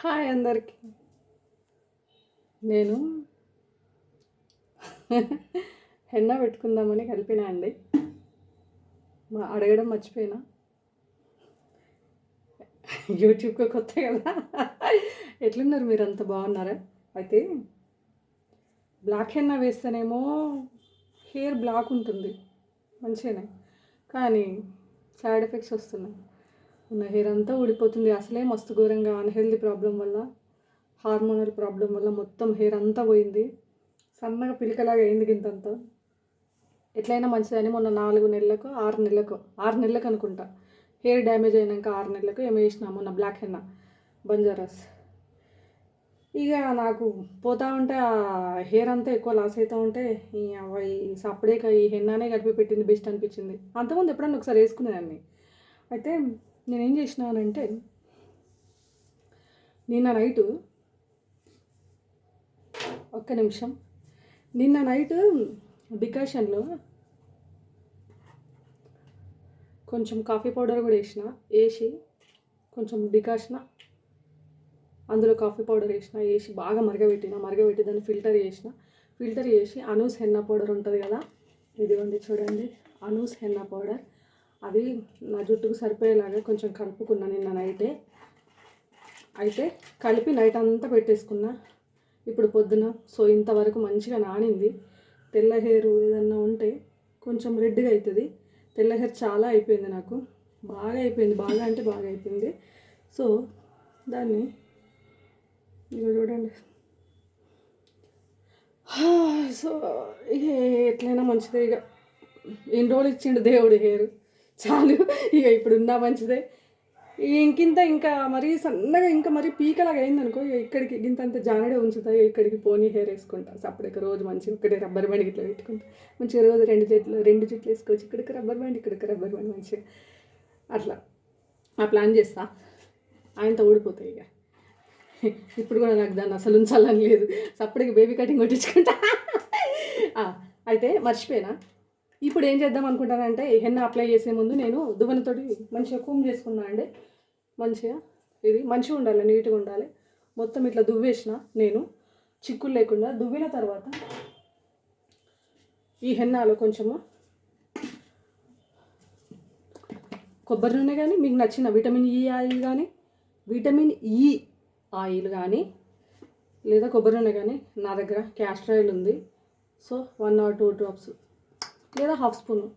Hi అందరికీ. నేను henna పెట్టుకుందామని కలిపినా అండి. మా అడగడం మర్చిపోయినా. యూట్యూబ్కి కొత్త కదా. ఎట్లున్నారు మీరు? అంత బాగున్నారా? అయితే బ్లాక్ హెన్న వేస్తేనేమో హెయిర్ బ్లాక్ ఉంటుంది. మంచిగానే. కానీ సైడ్ ఎఫెక్ట్స్ వస్తున్నాయి. ఉన్న హెయిర్ అంతా ఊడిపోతుంది. అసలే మస్తు ఘోరంగా అన్హెల్దీ ప్రాబ్లం వల్ల హార్మోనల్ ప్రాబ్లం వల్ల మొత్తం హెయిర్ అంతా పోయింది. సన్నగా పిలికలాగా అయింది గింతంతా. ఎట్లయినా మంచిదని మొన్న నాలుగు నెలలకు ఆరు నెలలకు ఆరు నెలలకు అనుకుంటా. హెయిర్ డ్యామేజ్ అయినాక ఆరు నెలలకు ఏమో వేసినా మొన్న బ్లాక్ హెన్నా బంజారాస్. ఇక నాకు పోతా ఉంటే ఆ హెయిర్ అంతా ఎక్కువ లాస్ అవుతూ ఉంటే ఈ అవి ఈ సప్పుడే ఈ హెన్నానే కలిపి పెట్టింది బెస్ట్ అనిపించింది. అంతకుముందు ఎప్పుడన్నా ఒకసారి వేసుకునేదాన్ని. అయితే నేనేం చేసినానంటే నిన్న నైటు ఒక్క నిమిషం నిన్న నైట్ డికాషన్లో కొంచెం కాఫీ పౌడర్ కూడా వేసిన వేసి కొంచెం డికాషన్ అందులో కాఫీ పౌడర్ వేసిన వేసి బాగా మరగబెట్టిన మరగబెట్టి దాన్ని ఫిల్టర్ చేసిన ఫిల్టర్ చేసి అనూస్ హెన్న పౌడర్ ఉంటుంది కదా ఇదిగోండి చూడండి అనూస్ హెన్నా పౌడర్. అది నా జుట్టుకు సరిపోయేలాగా కొంచెం కలుపుకున్నా నిన్న నైటే. అయితే కలిపి నైట్ అంతా పెట్టేసుకున్నా. ఇప్పుడు పొద్దున సో ఇంతవరకు మంచిగా నానింది. తెల్ల హెయిర్ ఏదన్నా ఉంటే కొంచెం రెడ్గా అవుతుంది తెల్ల హెయిర్ చాలా అయిపోయింది నాకు. బాగా అయిపోయింది. బాగా అంటే బాగా అయిపోయింది. సో దాన్ని ఇక చూడండి. సో ఇక ఎట్లయినా మంచిదే ఇక ఎన్ని రోజులు ఇచ్చిండు దేవుడు హెయిర్ చాలు. ఇక ఇప్పుడు ఉన్నా మంచిదే. ఇంకింత ఇంకా మరీ సన్నగా ఇంకా మరీ పీకలాగా అయిందనుకో ఇక ఇక్కడికి ఇంతంత జానడే ఉంచుతా ఇక్కడికి పోనీ హెయిర్ వేసుకుంటా. అప్పటికి రోజు మంచిగా ఇక్కడే రబ్బర్ బ్యాండ్ ఇట్లా పెట్టుకుంటా. మంచిగా రోజు రెండు జట్లు రెండు జట్లు వేసుకోవచ్చు ఇక్కడికి రబ్బర్ బ్యాండ్ ఇక్కడికి రబ్బర్ బ్యాండ్ మంచిగా. అట్లా. ఆ ప్లాన్ చేస్తా. ఆయనతో ఓడిపోతాయి ఇక. ఇప్పుడు కూడా నాకు దాన్ని అసలు ఉంచాలని లేదు. అప్పటికి బేబీ కటింగ్ కొట్టించుకుంటా. అయితే మర్చిపోయినా. ఇప్పుడు ఏం చేద్దాం అనుకుంటానంటే హెన్న అప్లై చేసే ముందు నేను దువ్వెనతోటి మంచిగా కూమ్ చేసుకున్నా అండి. మంచిగా ఇది మంచిగా ఉండాలి నీట్గా ఉండాలి. మొత్తం ఇట్లా దువ్వేసిన నేను. చిక్కులు లేకుండా దువ్విన తర్వాత ఈ హెన్నాలో కొంచెము కొబ్బరి నూనె కానీ మీకు నచ్చిన విటమిన్ ఈ ఆయిల్ కానీ విటమిన్ ఈ ఆయిల్ కానీ లేదా కొబ్బరి నూనె కానీ నా దగ్గర క్యాస్టర్ ఆయిల్ ఉంది. So one or two drops లేదా హాఫ్ స్పూన్.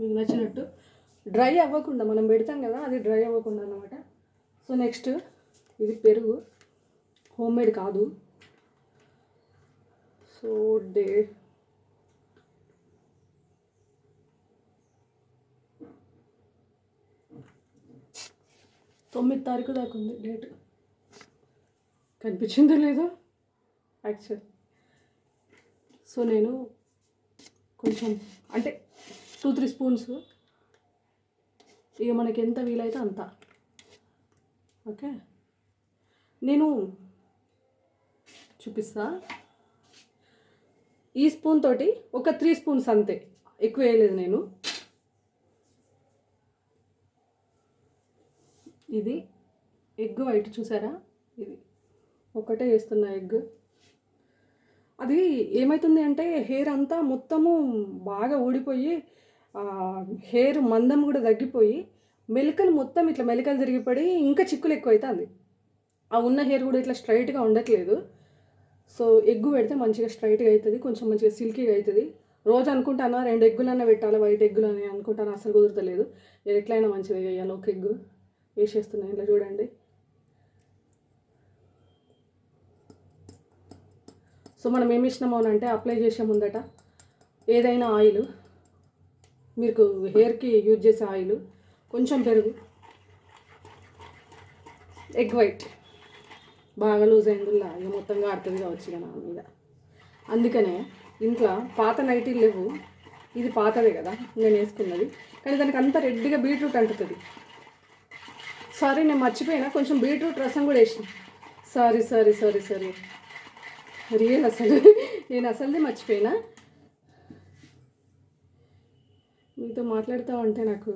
మీకు నచ్చినట్టు. డ్రై అవ్వకుండా మనం పెడతాం కదా అది డ్రై అవ్వకుండా అనమాట సో నెక్స్ట్ ఇది పెరుగు. హోమ్ మేడ్ కాదు. So day. తొమ్మిది తారీఖు దాకా ఉంది డేట్. కనిపించిందో లేదో? యాక్చువల్. సో నేను కొంచెం అంటే టూ త్రీ స్పూన్స్. ఇక మనకి ఎంత వీలైతే అంత. ఓకే? నేను చూపిస్తా. ఈ స్పూన్ తోటి ఒక త్రీ స్పూన్స్ అంతే. ఎక్కువ వేయలేదు నేను. ఇది ఎగ్ వైట్ చూసారా? ఇది. ఒకటే వేస్తున్నా ఎగ్. అది ఏమవుతుంది అంటే హెయిర్ అంతా మొత్తము బాగా ఊడిపోయి హెయిర్ మందం కూడా తగ్గిపోయి మెలికలు మొత్తం ఇట్లా మెలికలు తిరిగిపడి ఇంకా చిక్కులు ఎక్కువ అవుతుంది ఆ ఉన్న హెయిర్ కూడా ఇట్లా స్ట్రైట్గా ఉండట్లేదు. సో ఎగ్గు పెడితే మంచిగా స్ట్రైట్గా అవుతుంది కొంచెం మంచిగా సిల్కీగా అవుతుంది రోజు అనుకుంటానా రెండు ఎగ్గులన్నా పెట్టాలి వైట్ ఎగ్గులు అనుకుంటాను అసలు కుదరతలేదు. ఎట్లయినా మంచిగా వేయాలి ఒక ఎగ్గు వేసేస్తున్నాను ఇలా చూడండి. సో మనం ఏమి ఇచ్చినాము అని అంటే అప్లై చేసే ముందట ఏదైనా ఆయిల్ మీకు హెయిర్కి యూజ్ చేసే ఆయిల్ కొంచెం పెరుగు ఎగ్ వైట్. బాగా లూజ్ అయిందిలా ఇక మొత్తంగా ఆడుతుంది కావచ్చు ఇక నా మీద. అందుకనే ఇంట్లో పాత నైటీలు లేవు ఇది పాతదే కదా నేను వేసుకున్నది. కానీ దానికి అంత రెడ్డిగా బీట్రూట్ అంటుతుంది. సారీ నేను మర్చిపోయినా కొంచెం బీట్రూట్ రసం కూడా వేసిన. Sorry sorry sorry sorry. Real అసలు. నేను అసలుదే మర్చిపోయినా. మీతో మాట్లాడుతూ ఉంటే నాకు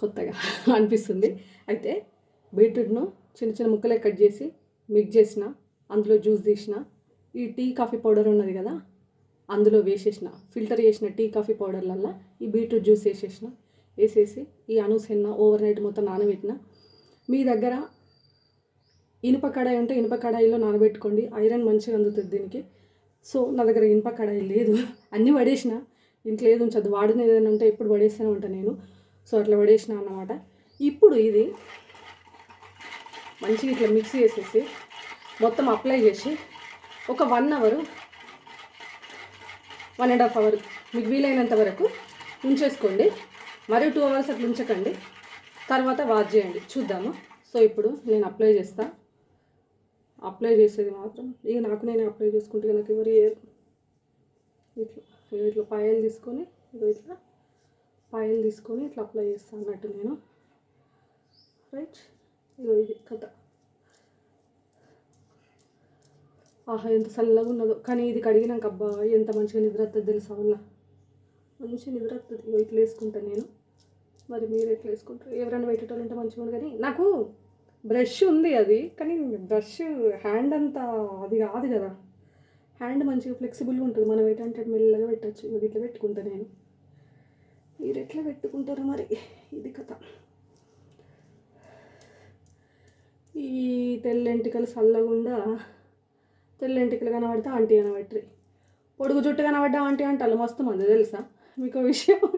కొత్తగా అనిపిస్తుంది. అయితే బీట్రూట్ను చిన్న చిన్న ముక్కలే కట్ చేసి మిక్స్ చేసిన అందులో జ్యూస్ తీసిన ఈ టీ కాఫీ పౌడర్ ఉన్నది కదా అందులో వేసేసిన ఫిల్టర్ చేసిన టీ కాఫీ పౌడర్లల్లో ఈ బీట్రూట్ జ్యూస్ వేసేసిన వేసేసి ఈ అనూసెన్న ఓవర్ నైట్ మొత్తం నానబెట్టిన. మీ దగ్గర ఇనుప కడాయి ఉంటే ఇనుప కడాయిలో నానబెట్టుకోండి. ఐరన్ మంచిగా అందుతుంది దీనికి. సో నా దగ్గర ఇనుప కడాయి లేదు. అన్నీ పడేసిన. ఇంట్లో ఏది ఉంచద్దు. వాడిన ఏదైనా ఉంటే ఎప్పుడు పడేస్తూనే ఉంటాను నేను. సో అట్లా పడేసిన అన్నమాట. ఇప్పుడు ఇది మంచిగా ఇట్లా మిక్స్ చేసేసి మొత్తం అప్లై చేసి ఒక one hour one and half hour మీకు వీలైనంత వరకు ఉంచేసుకోండి. మరియు టూ అవర్స్ అట్లా ఉంచకండి. తర్వాత వాష్ చేయండి. చూద్దాము. సో ఇప్పుడు నేను అప్లై చేస్తాను అప్లై చేసేది మాత్రం. ఇక నాకు నేను అప్లై చేసుకుంటే నాకు ఎవరు ఇట్లా ఇగో ఇట్లా పాయలు తీసుకొని ఇగో ఇట్లా పాయలు తీసుకొని ఇట్లా అప్లై చేస్తాను అన్నట్టు నేను. రైట్ ఇదో ఇది కథ. ఆహా ఎంత చల్లగా ఉన్నదో. కానీ ఇది కడిగినాక అబ్బా ఎంత మంచిగా నిద్ర వస్తుంది తెలుసా వల్ల? మంచిగా నిద్ర వస్తుంది ఇగో ఇట్లా వేసుకుంటాను నేను. మరి మీరు ఎట్లా వేసుకుంటారు? ఎవరైనా పెట్టేటోళ్ళు ఉంటే మంచిగా ఉంది కానీ నాకు బ్రష్ ఉంది అది కానీ బ్రష్ హ్యాండ్ అంతా అది కాదు కదా. హ్యాండ్ మంచిగా ఫ్లెక్సిబుల్గా ఉంటుంది. మనం ఏంటంటే మెల్లగా పెట్టచ్చు. ఇట్లా పెట్టుకుంటా నేను. మీరు ఎట్లా పెట్టుకుంటారు మరి? ఇది కథ. ఈ తెల్లెంటికలు చల్లగుండా తెల్లెంటికలు కనబడితే ఆంటీ కనబట్టి పొడుగు జుట్టు కనబడ్డా ఆంటీ అంటారు. మస్తు మంది తెలుసా? మీకు విషయం.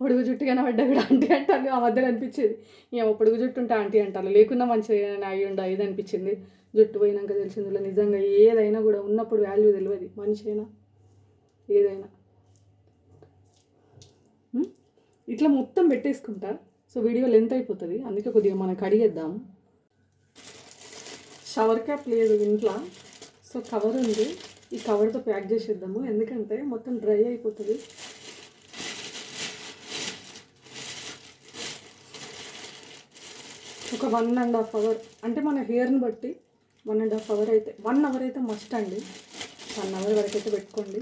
పొడుగు జుట్టు కనబడ్డా కూడా ఆంటీ అంటారు. ఆ మధ్యలో అనిపించేది. ఏమో పొడుగు జుట్టు ఉంటే ఆంటీ అంటారు. లేకున్నా మంచిగా అయ్యి ఉండ ఇది అనిపించింది. జుట్టు పోయినాక తెలిసింది నిజంగా ఏదైనా కూడా ఉన్నప్పుడు వాల్యూ తెలియదు మనిషి అయినా ఏదైనా ఇట్లా మొత్తం పెట్టేసుకుంటా. సో వీడియో లెంత్ అయిపోతుంది. అందుకే కొద్దిగా మనం అడిగేద్దాం షవర్ క్యాప్ లేదు ఇంట్లో. సో కవర్ ఉంది. ఈ కవర్తో ప్యాక్ చేసేద్దాము. ఎందుకంటే మొత్తం డ్రై అయిపోతుంది. ఒక వన్ అండ్ హాఫ్ అవర్ అంటే మన హెయిర్ని బట్టి వన్ అండ్ హాఫ్ అవర్ అయితే వన్ అవర్ అయితే మస్ట్ అండి. వన్ అవర్ వరకు అయితే పెట్టుకోండి.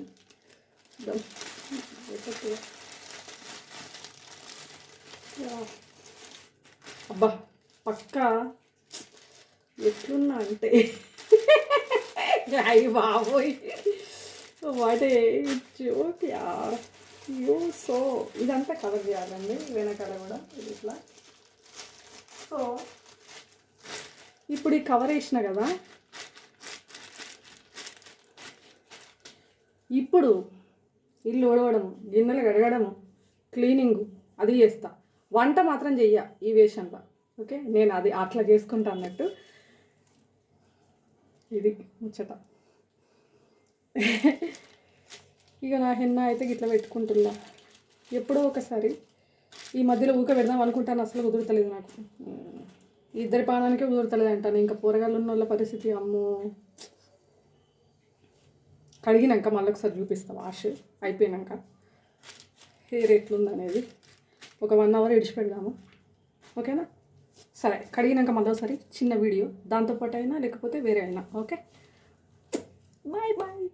అబ్బా పక్కా ఎట్లున్నా అంటే అయ్యి బాబోయ్. What a joke ya you so ఇదంతా కవర్ చేయాలండి వెనకాల కూడా. ఇట్లా. సో ఇప్పుడు ఈ కవర్ వేసిన కదా. ఇప్పుడు ఇల్లు ఓడవడము గిన్నెలు కడగడము క్లీనింగ్ అది చేస్తా. వంట మాత్రం చెయ్య ఈ వేషంలో ఓకే? నేను అది అట్లా చేసుకుంటా అన్నట్టు. ఇది ముచ్చట. ఇక నా హెన్న అయితే గిట్లా పెట్టుకుంటున్నా. ఎప్పుడో ఒకసారి ఈ మధ్యలో ఊక పెడదాం అనుకుంటాను అసలు కుదురుతలేదు నాకు. ఇద్దరి పానానికే కుదురుతలేదు అంటాను ఇంకా పోరగాళ్ళు ఉన్న వాళ్ళ పరిస్థితి అమ్మో. కడిగినాక మళ్ళీ ఒకసారి చూపిస్తా వాష్ అయిపోయినాక. హెయిర్ ఎట్లుందనేది. ఒక వన్ అవర్ ఇడిచిపెడదాము ఓకేనా? సరే కడిగినాక మళ్ళీ ఒకసారి చిన్న వీడియో. దాంతోపాటు అయినా లేకపోతే వేరే అయినా. ఓకే? Bye bye.